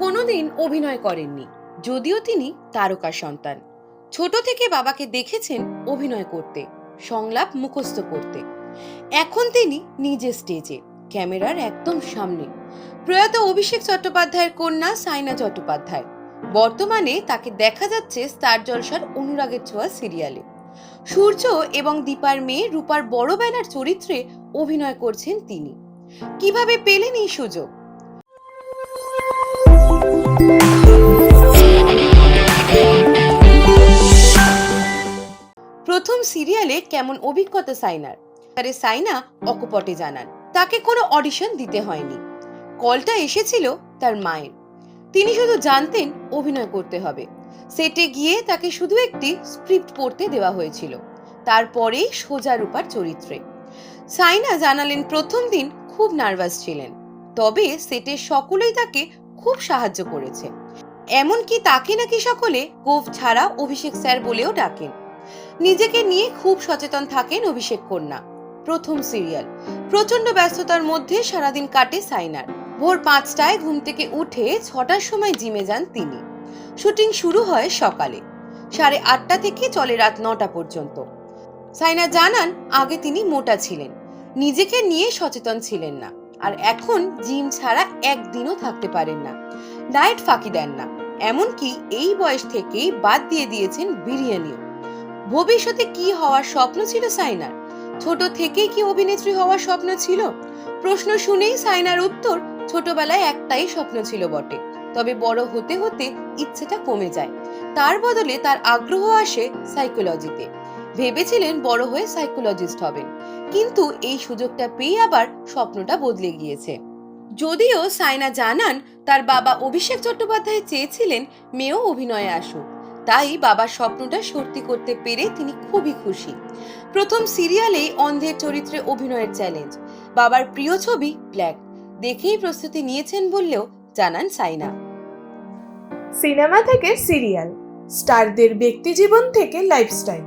কোনোদিন অভিনয় করেননি, যদিও তিনি তারকা সন্তান। ছোট থেকে বাবাকে দেখেছেন অভিনয় করতে, সংলাপ মুখস্থ করতে। এখন তিনি নিজে স্টেজে, ক্যামেরার একদম সামনে। প্রয়াত অভিষেক চট্টোপাধ্যায়ের কন্যা সাইনা চট্টোপাধ্যায়। বর্তমানে তাকে দেখা যাচ্ছে স্টার জলসার অনুরাগের ছোঁয়া সিরিয়ালে। সূর্য এবং দীপার মেয়ে রূপার বড় বেলার চরিত্রে অভিনয় করছেন তিনি। কীভাবে পেলেন এই সুযোগ? প্রথম সিরিয়ালে কেমন অভিজ্ঞতা সাইনার? তারে সাইনা অকপটে জানান, তাকে কোনো অডিশন দিতে হয়নি। কলটা এসেছিল তার মায়ের। তিনি শুধু জানতেন অভিনয় করতে হবে। সেটে গিয়ে তাকে শুধু একটি স্ক্রিপ্ট পড়তে দেওয়া হয়েছিল। তারপরেই সোজা রূপার চরিত্রে। সাইনা জানালেন প্রথম দিন খুব নার্ভাস ছিলেন। তবে সেটের সকলেই তাকে খুব সাহায্য করেছে। এমনকি তাকে নাকি সকলে গোফ ছাড়া অভিষেক স্যার বলেও ডাকেন। নিজেকে নিয়ে খুব সচেতন থাকেন অভিষেক কন্যা। প্রথম সিরিয়াল। প্রচণ্ড ব্যস্ততার মধ্যে সারাদিন কাটে সাইনার। ভোর পাঁচটায় ঘুম থেকে উঠে ছটার সময় জিমে যান তিনি। শুটিং শুরু হয় সকালে। সাড়ে আটটা থেকে চলে রাত নটা পর্যন্ত। সাইনা জানান, আগে তিনি মোটা ছিলেন। নিজেকে নিয়ে সচেতন ছিলেন না। আর এখন জিম ছাড়া একদিনও থাকতে পারেন না। ডায়েট ফাঁকি দেন না, এমনকি এই বয়স থেকেই বাদ দিয়ে দিয়েছেন বিরিয়ানিও। ভবিষ্যতে কি হওয়ার স্বপ্ন ছিল সাইনার? ছোট থেকেই কি অভিনেত্রী হওয়ার স্বপ্ন ছিল? প্রশ্ন শুনেই সাইনার উত্তর, ছোটবেলায় একটাই স্বপ্ন ছিল বটে। তবে বড় হতে হতে ইচ্ছেটা কমে যায়। তার বদলে তার আগ্রহ আসে সাইকোলজিতে ভেবেছিলেন বড় হয়ে সাইকোলজিস্ট হবেন। কিন্তু এই সুযোগটা পেয়ে আবার স্বপ্নটা বদলে গিয়েছে। যদিও সাইনা জানান, তার বাবা অভিষেক চট্টোপাধ্যায় চেয়েছিলেন মেয়েও অভিনয়ে আসুক। তাই বাবার স্বপ্নটা সত্যি করতে পেরে তিনি খুবই খুশি। প্রথম সিরিয়ালেই অন্ধের চরিত্রে অভিনয়ের চ্যালেঞ্জ বাবার প্রিয় ছবি ব্ল্যাক। দেখেই প্রস্তুতি নিয়েছেন বললেও জানান সাইনা। সিনেমা থেকে সিরিয়াল। স্টারদের ব্যক্তিজীবন থেকে লাইফস্টাইল